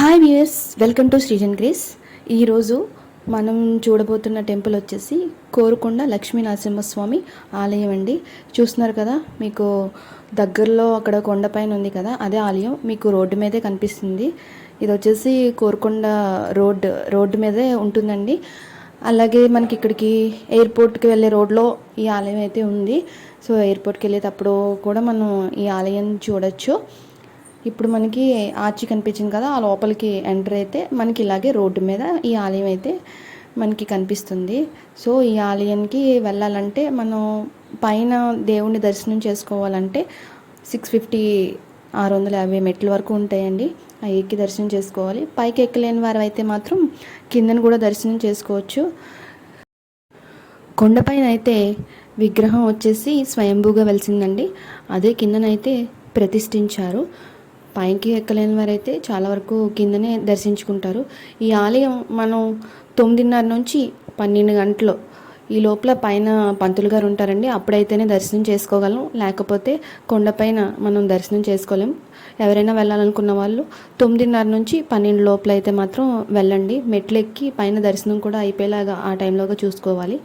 Hi viewers welcome to Srijan Grace ఈరోజు మనం చూడబోతున్న temple వచ్చేసి కోరుకొండ లక్ష్మీ నరసింహస్వామి ఆలయం అండి. చూస్తున్నారు కదా మీకు దగ్గరలో అక్కడ కొండపైన ఉంది కదా అదే ఆలయం. మీకు రోడ్డు మీదే కనిపిస్తుంది. ఇది వచ్చేసి కోరుకొండ రోడ్ రోడ్డు మీదే ఉంటుందండి. అలాగే మనకి ఇక్కడికి ఎయిర్పోర్ట్కి వెళ్ళే రోడ్లో ఈ ఆలయం అయితే ఉంది. సో ఎయిర్పోర్ట్కి వెళ్ళేటప్పుడు కూడా మనం ఈ ఆలయం చూడొచ్చు. ఇప్పుడు మనకి ఆర్చి కనిపించింది కదా ఆ లోపలికి ఎంటర్ అయితే మనకి ఇలాగే రోడ్డు మీద ఈ ఆలయం అయితే మనకి కనిపిస్తుంది. సో ఈ ఆలయానికి వెళ్ళాలంటే మనం పైన దేవుణ్ణి దర్శనం చేసుకోవాలంటే సిక్స్ ఫిఫ్టీ ఆరు వందల యాభై మెట్ల వరకు ఉంటాయండి. అవి ఎక్కి దర్శనం చేసుకోవాలి. పైకి ఎక్కలేని వారు అయితే మాత్రం కిందను కూడా దర్శనం చేసుకోవచ్చు. కొండపైన అయితే విగ్రహం వచ్చేసి స్వయంభూగా వెలిసిందండి. అదే కిందనైతే ప్రతిష్ఠించారు. పైకి ఎక్కలేని వారైతే చాలా వరకు కిందనే దర్శించుకుంటారు. ఈ ఆలయం మనం తొమ్మిదిన్నర నుంచి పన్నెండు గంటలు ఈ లోపల పైన పంతులు గారు ఉంటారండి. అప్పుడైతేనే దర్శనం చేసుకోగలం. లేకపోతే కొండపైన మనం దర్శనం చేసుకోలేం. ఎవరైనా వెళ్ళాలనుకున్న వాళ్ళు తొమ్మిదిన్నర నుంచి పన్నెండు లోపల అయితే మాత్రం వెళ్ళండి. మెట్లు ఎక్కి పైన దర్శనం కూడా అయిపోయేలాగా ఆ టైంలోగా చూసుకోవాలి.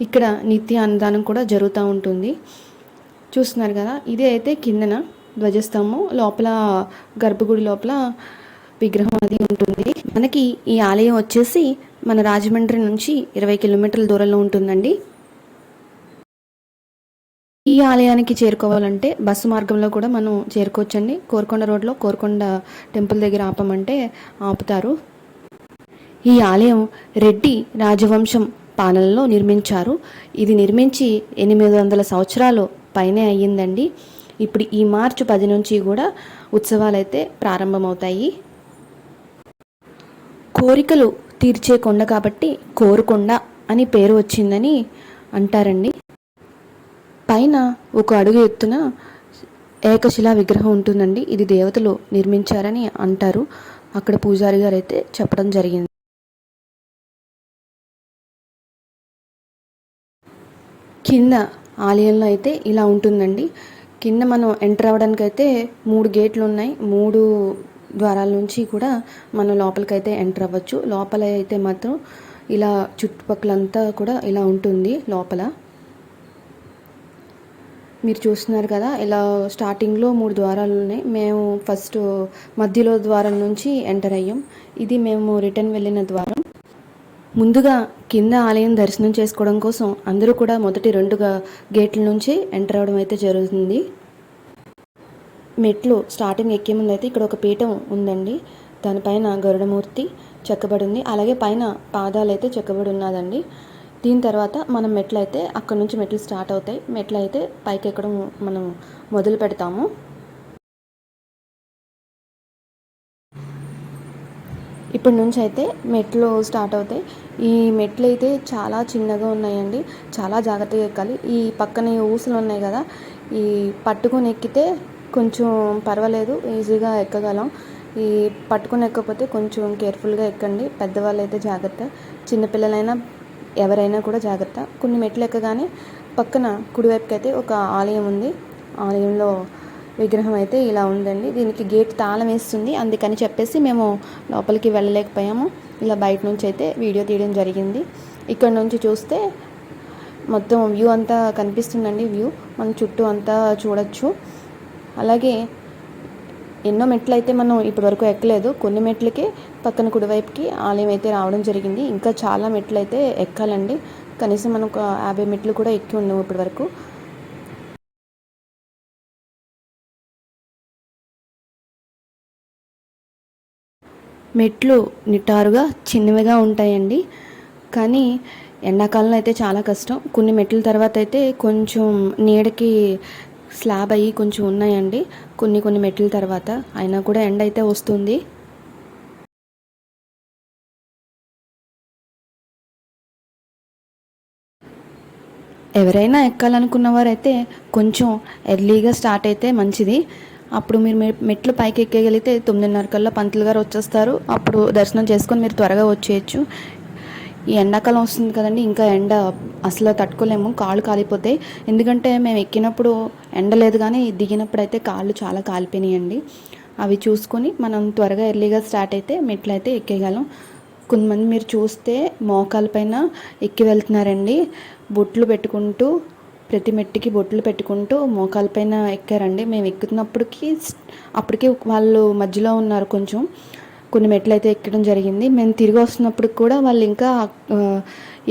ఇక్కడ నిత్య అన్నదానం కూడా జరుగుతూ ఉంటుంది. చూస్తున్నారు కదా? ఇది అయితే కిందన ధ్వజస్తంభం లోపల గర్భగుడి లోపల విగ్రహం అది ఉంటుంది. మనకి ఈ ఆలయం వచ్చేసి మన రాజమండ్రి నుంచి ఇరవై కిలోమీటర్ల దూరంలో ఉంటుందండి. ఈ ఆలయానికి చేరుకోవాలంటే బస్సు మార్గంలో కూడా మనం చేరుకోవచ్చండి. కోరుకొండ రోడ్లో కోరుకొండ టెంపుల్ దగ్గర ఆపమంటే ఆపుతారు. ఈ ఆలయం రెడ్డి రాజవంశం పాలనలో నిర్మించారు. ఇది నిర్మించి ఎనిమిది వందల సంవత్సరాలు పైనే అయ్యిందండి. ఇప్పుడు ఈ మార్చి పది నుంచి కూడా ఉత్సవాలు అయితే ప్రారంభమవుతాయి. కోరికలు తీర్చే కొండ కాబట్టి కోరుకొండ అని పేరు వచ్చిందని అంటారండి. పైన ఒక అడుగు ఎత్తున ఏకశిలా విగ్రహం ఉంటుందండి. ఇది దేవతలు నిర్మించారని అంటారు. అక్కడ పూజారి గారు అయితే చెప్పడం జరిగింది. కింద ఆలయంలో అయితే ఇలా ఉంటుందండి. కింద మనం ఎంటర్ అవ్వడానికి అయితే మూడు గేట్లు ఉన్నాయి. మూడు ద్వారాల నుంచి కూడా మనం లోపలికైతే ఎంటర్ అవ్వచ్చు. లోపల అయితే మాత్రం ఇలా చుట్టుపక్కలంతా కూడా ఇలా ఉంటుంది లోపల. మీరు చూస్తున్నారు కదా ఇలా స్టార్టింగ్లో మూడు ద్వారాలు ఉన్నాయి. మేము ఫస్ట్ మధ్యలో ద్వారం నుంచి ఎంటర్ అయ్యాం. ఇది మేము రిటర్న్ వెళ్ళిన ద్వారం. ముందుగా కింద ఆలయం దర్శనం చేసుకోవడం కోసం అందరూ కూడా మొదటి రెండు గేట్ల నుంచి ఎంటర్ అవ్వడం అయితే జరుగుతుంది. మెట్లు స్టార్టింగ్ ఎక్కే ముందు అయితే ఇక్కడ ఒక పీఠం ఉందండి. దానిపైన గరుడమూర్తి చెక్కబడి ఉంది. అలాగే పైన పాదాలు అయితే చెక్కబడి ఉన్నదండి. దీని తర్వాత మనం మెట్లు అయితే అక్కడ నుంచి మెట్లు స్టార్ట్ అవుతాయి. మెట్లు అయితే పైకి ఎక్కడం మనం మొదలు పెడతాము. ఇప్పటి నుంచి అయితే మెట్లు స్టార్ట్ అవుతాయి. ఈ మెట్లు అయితే చాలా చిన్నగా ఉన్నాయండి. చాలా జాగ్రత్తగా ఎక్కాలి. ఈ పక్కన ఈ ఊసలు ఉన్నాయి కదా ఈ పట్టుకొని ఎక్కితే కొంచెం పర్వాలేదు ఈజీగా ఎక్కగలం. ఈ పట్టుకొని ఎక్కకపోతే కొంచెం కేర్ఫుల్గా ఎక్కండి. పెద్దవాళ్ళు అయితే జాగ్రత్త. చిన్నపిల్లలైనా ఎవరైనా కూడా జాగ్రత్త. కొన్ని మెట్లు ఎక్కగానే పక్కన కుడివైపుకి అయితే ఒక ఆలయం ఉంది. ఆలయంలో విగ్రహం అయితే ఇలా ఉందండి. దీనికి గేట్ తాళం వేస్తుంది. అందుకని చెప్పేసి మేము లోపలికి వెళ్ళలేకపోయాము. ఇలా బయట నుంచి అయితే వీడియో తీయడం జరిగింది. ఇక్కడ నుంచి చూస్తే మొత్తం వ్యూ అంతా కనిపిస్తుందండి. వ్యూ మనం చుట్టూ అంతా చూడొచ్చు. అలాగే ఎన్నో మెట్లు అయితే మనం ఇప్పటివరకు ఎక్కలేదు. కొన్ని మెట్లకి పక్కన కుడివైపుకి ఆలయం అయితే రావడం జరిగింది. ఇంకా చాలా మెట్లు అయితే ఎక్కాలండి. కనీసం మనం ఒక యాభై మెట్లు కూడా ఎక్కి ఉన్నాము ఇప్పటివరకు మెట్లు నిటారుగా చిన్నవిగా ఉంటాయండి. కానీ ఎండాకాలంలో అయితే చాలా కష్టం. కొన్ని మెట్ల తర్వాత అయితే కొంచెం నీడకి స్లాబ్ అయ్యి కొంచెం ఉన్నాయండి. కొన్ని కొన్ని మెట్ల తర్వాత అయినా కూడా ఎండ అయితే వస్తుంది. ఎవరైనా ఎక్కాలనుకున్న వారైతే కొంచెం ఎర్లీగా స్టార్ట్ అయితే మంచిది. అప్పుడు మీరు మెట్లు పైకి ఎక్కగలిగితే తొమ్మిదిన్నర కల్లా పంతులు గారు వచ్చేస్తారు. అప్పుడు దర్శనం చేసుకొని మీరు త్వరగా వచ్చేయచ్చు. ఈ ఎండాకాలం వస్తుంది కదండి ఇంకా ఎండ అసలు తట్టుకోలేము కాళ్ళు కాలిపోతాయి. ఎందుకంటే మేము ఎక్కినప్పుడు ఎండ లేదు కానీ దిగినప్పుడు అయితే కాళ్ళు చాలా కాలిపోయినాయండి. అవి చూసుకొని మనం త్వరగా ఎర్లీగా స్టార్ట్ అయితే మెట్లు అయితే ఎక్కేయగలం. కొంతమంది మీరు చూస్తే మోకాలపైన ఎక్కి వెళ్తున్నారండి. బొట్లు పెట్టుకుంటూ ప్రతి మెట్టుకి బొట్లు పెట్టుకుంటూ మోకాలపైన ఎక్కారండి. మేము ఎక్కుతున్నప్పటికి అప్పటికే వాళ్ళు మధ్యలో ఉన్నారు కొంచెం. కొన్ని మెట్లు అయితే ఎక్కడం జరిగింది. మేము తిరిగి వస్తున్నప్పుడు కూడా వాళ్ళు ఇంకా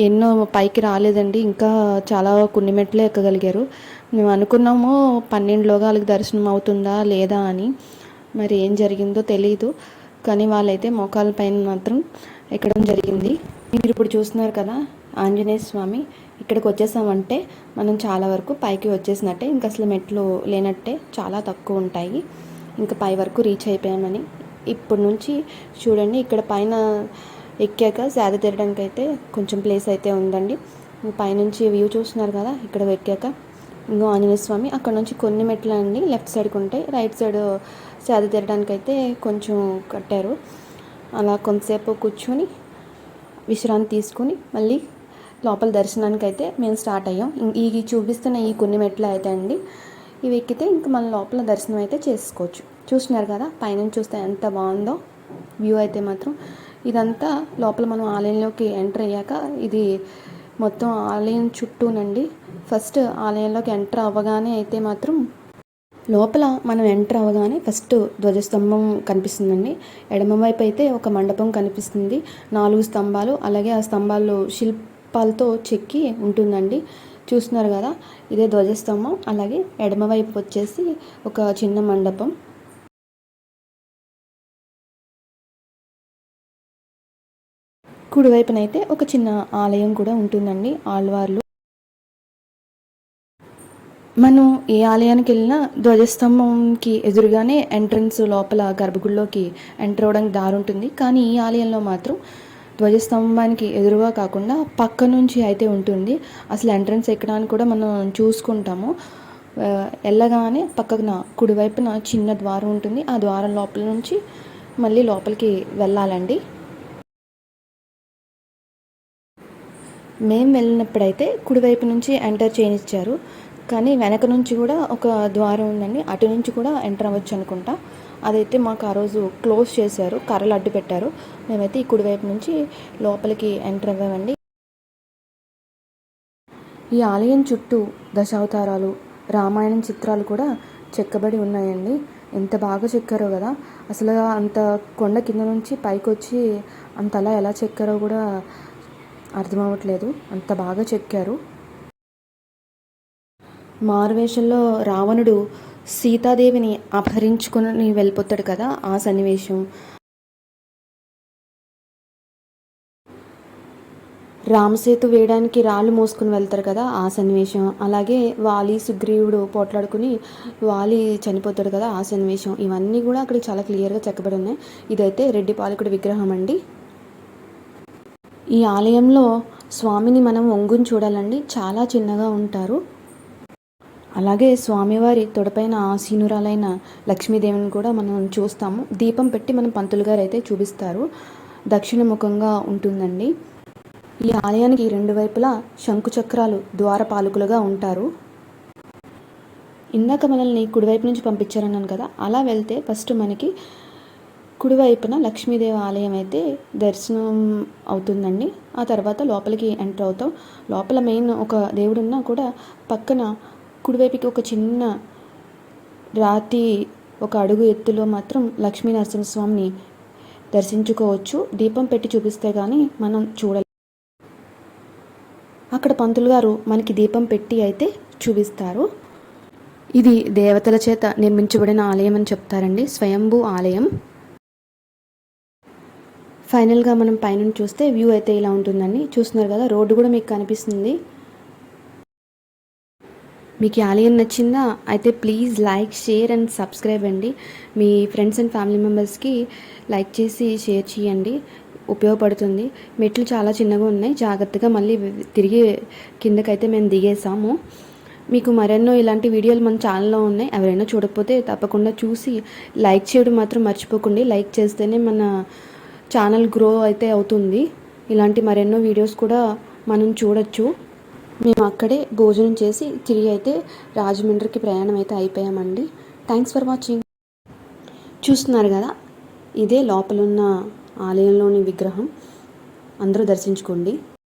ఎన్నో పైకి రాలేదండి. ఇంకా చాలా కొన్ని మెట్లే ఎక్కగలిగారు. మేము అనుకున్నాము పన్నెండులోగా వాళ్ళకి దర్శనం అవుతుందా లేదా అని. మరి ఏం జరిగిందో తెలియదు కానీ వాళ్ళైతే మోకాల పైన మాత్రం ఎక్కడం జరిగింది. మీరు ఇప్పుడు చూస్తున్నారు కదా ఆంజనేయ స్వామి. ఇక్కడికి వచ్చేసామంటే మనం చాలా వరకు పైకి వచ్చేసినట్టే. ఇంకా అసలు మెట్లు లేనట్టే చాలా తక్కువ ఉంటాయి. ఇంకా పై వరకు రీచ్ అయిపోయామని. ఇప్పటి నుంచి చూడండి ఇక్కడ పైన ఎక్కాక సేద తీరడానికి అయితే కొంచెం ప్లేస్ అయితే ఉందండి. పైనుంచి వ్యూ చూస్తున్నారు కదా ఇక్కడ ఎక్కాక. ఇంకో ఆంజనేయ స్వామి అక్కడ నుంచి కొన్ని మెట్లు అండి లెఫ్ట్ సైడ్కి ఉంటాయి. రైట్ సైడ్ సేద తీరడానికి అయితే కొంచెం కట్టారు. అలా కొంతసేపు కూర్చొని విశ్రాంతి తీసుకుని మళ్ళీ లోపల దర్శనానికి అయితే మేము స్టార్ట్ అయ్యాం. ఈ చూపిస్తున్న ఈ కొన్ని మెట్లు అయితే అండి ఇవి ఎక్కితే ఇంక మన లోపల దర్శనం అయితే చేసుకోవచ్చు. చూస్తున్నారు కదా పైనుంచి చూస్తే ఎంత బాగుందో వ్యూ అయితే మాత్రం. ఇదంతా లోపల మనం ఆలయంలోకి ఎంటర్ అయ్యాక ఇది మొత్తం ఆలయం చుట్టూనండి. ఫస్ట్ ఆలయంలోకి ఎంటర్ అవ్వగానే అయితే మాత్రం లోపల మనం ఎంటర్ అవ్వగానే ఫస్ట్ ధ్వజస్తంభం కనిపిస్తుందండి. ఎడమ వైపు అయితే ఒక మండపం కనిపిస్తుంది. నాలుగు స్తంభాలు అలాగే ఆ స్తంభాలు పాలతో చెక్కి ఉంటుందండి. చూస్తున్నారు కదా ఇదే ధ్వజస్తంభం. అలాగే ఎడమ వైపు వచ్చేసి ఒక చిన్న మండపం. కుడివైపునైతే ఒక చిన్న ఆలయం కూడా ఉంటుందండి ఆళ్వార్లు. మనం ఏ ఆలయానికి వెళ్ళినా ధ్వజస్తంభంకి ఎదురుగానే ఎంట్రన్స్ లోపల గర్భగుడిలోకి ఎంటర్ అవ్వడానికి దారి ఉంటుంది. కానీ ఈ ఆలయంలో మాత్రం ధ్వజస్తంభానికి ఎదురుగా కాకుండా పక్క నుంచి అయితే ఉంటుంది. అసలు ఎంట్రన్స్ ఎక్కడానికి కూడా మనం చూసుకుంటాము. వెళ్ళగానే పక్కన కుడివైపున చిన్న ద్వారం ఉంటుంది. ఆ ద్వారం లోపల నుంచి మళ్ళీ లోపలికి వెళ్ళాలండి. మేము వెళ్ళినప్పుడైతే కుడివైపు నుంచి ఎంటర్ చేయనిచ్చారు కానీ వెనక నుంచి కూడా ఒక ద్వారం ఉందండి. అటు నుంచి కూడా ఎంటర్ అవ్వచ్చు అనుకుంటా. అదైతే మాకు ఆ రోజు క్లోజ్ చేశారు కర్రలు అడ్డు పెట్టారు. మేమైతే ఈ కుడివైపు నుంచి లోపలికి ఎంటర్ అవ్వామండి. ఈ ఆలయం చుట్టూ దశావతారాలు రామాయణం చిత్రాలు కూడా చెక్కబడి ఉన్నాయండి. ఎంత బాగా చెక్కారో కదా. అసలు అంత కొండ కింద నుంచి పైకి వచ్చి అంతలా ఎలా చెక్కారో కూడా అర్థం అవ్వట్లేదు అంత బాగా చెక్కారు. మారువేషంలో రావణుడు సీతాదేవిని అపహరించుకుని వెళ్ళిపోతాడు కదా ఆ సన్నివేశం. రామసేతు వేయడానికి రాళ్ళు మోసుకుని వెళ్తారు కదా ఆ సన్నివేశం. అలాగే వాలి సుగ్రీవుడు పోట్లాడుకుని వాలి చనిపోతాడు కదా ఆ సన్నివేశం. ఇవన్నీ కూడా అక్కడ చాలా క్లియర్గా చెక్కబడి ఉన్నాయి. ఇదైతే రెడ్డి పాలకుడి విగ్రహం అండి. ఈ ఆలయంలో స్వామిని మనం ఒంగుని చూడాలండి. చాలా చిన్నగా ఉంటారు. అలాగే స్వామివారి తొడపైన ఆసీనురాలైన లక్ష్మీదేవిని కూడా మనం చూస్తాము. దీపం పెట్టి మనం పంతులు గారు అయితే చూపిస్తారు. దక్షిణ ముఖంగా ఉంటుందండి. ఈ ఆలయానికి రెండు వైపులా శంకుచక్రాలు ద్వారపాలకులుగా ఉంటారు. ఇందాక మనల్ని కుడివైపు నుంచి పంపించారన్నాను కదా అలా వెళ్తే ఫస్ట్ మనకి కుడివైపున లక్ష్మీదేవి ఆలయం అయితే దర్శనం అవుతుందండి. ఆ తర్వాత లోపలికి ఎంటర్ అవుతాం. లోపల మెయిన్ ఒక దేవుడు ఉన్నా కూడా పక్కన కుడివైపుకి ఒక చిన్న రాతి ఒక అడుగు ఎత్తులో మాత్రం లక్ష్మీ నరసింహస్వామిని దర్శించుకోవచ్చు. దీపం పెట్టి చూపిస్తే కానీ మనం చూడలే. అక్కడ పంతులు గారు మనకి దీపం పెట్టి అయితే చూపిస్తారు. ఇది దేవతల చేత నిర్మించబడిన ఆలయం అని చెప్తారండి. స్వయంభూ ఆలయం. ఫైనల్గా మనం పైనుంచి చూస్తే వ్యూ అయితే ఇలా ఉంటుందండి. చూస్తున్నారు కదా రోడ్డు కూడా మీకు కనిపిస్తుంది. మీకు ఈ ఆలయం నచ్చిందా? అయితే please like share and subscribe అండి. మీ ఫ్రెండ్స్ అండ్ ఫ్యామిలీ మెంబర్స్కి లైక్ చేసి షేర్ చేయండి. ఉపయోగపడుతుంది. మెట్లు చాలా చిన్నగా ఉన్నాయి. జాగ్రత్తగా మళ్ళీ తిరిగి కిందకైతే మేము దిగేసాము. మీకు మరెన్నో ఇలాంటి వీడియోలు మన ఛానల్లో ఉన్నాయి. ఎవరైనా చూడకపోతే తప్పకుండా చూసి లైక్ చేయడం మాత్రం మర్చిపోకండి. లైక్ చేస్తేనే మన ఛానల్ గ్రో అయితే అవుతుంది. ఇలాంటి మరెన్నో వీడియోస్ కూడా మనం చూడొచ్చు. మేము అక్కడే భోజనం చేసి తిరిగి అయితే రాజమండ్రికి ప్రయాణం అయితే అయిపోయామండి. థ్యాంక్స్ ఫర్ వాచింగ్ చూస్తున్నారు కదా ఇదే లోపలున్న ఆలయంలోని విగ్రహం. అందరూ దర్శించుకోండి.